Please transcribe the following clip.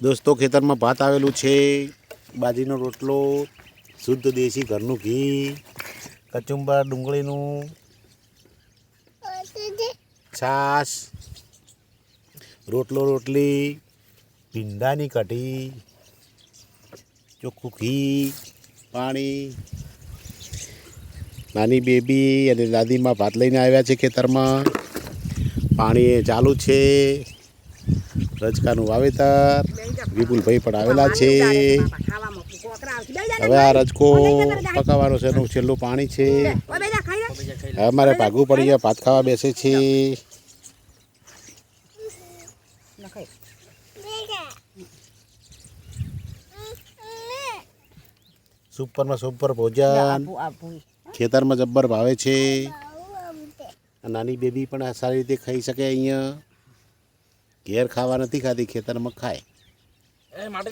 દોસ્તો, ખેતરમાં ભાત આવેલું છે, બાજરીનો રોટલો, શુદ્ધ દેશી ઘરનું ઘી, કચુંબર, ડુંગળીનું છાશ, રોટલો, રોટલી, ભીંડાની કઢી, ચોખ્ખું ઘી, પાણી, નાની બેબી અને દાદીમાં ભાત લઈને આવ્યા છે ખેતરમાં. પાણી ચાલુ છે. રજકાનું વાવેતર. વિપુલભાઈ પણ આવેલા છે. હવે આ રજકો પકાવવાનો છે, એનું છેલ્લું પાણી છે. હવે અમારે ભાગવું પડી ગયા, ભાત ખાવા બેસે છે. સુપરમાં સુપર ભોજન. ખેતરમાં જબ્બર ભાવે છે. નાની બેબી પણ સારી રીતે ખાઈ શકે અહીંયા. ઘેર ખાવા નથી ખાતી ખેતરમાં ખાય. એ માટે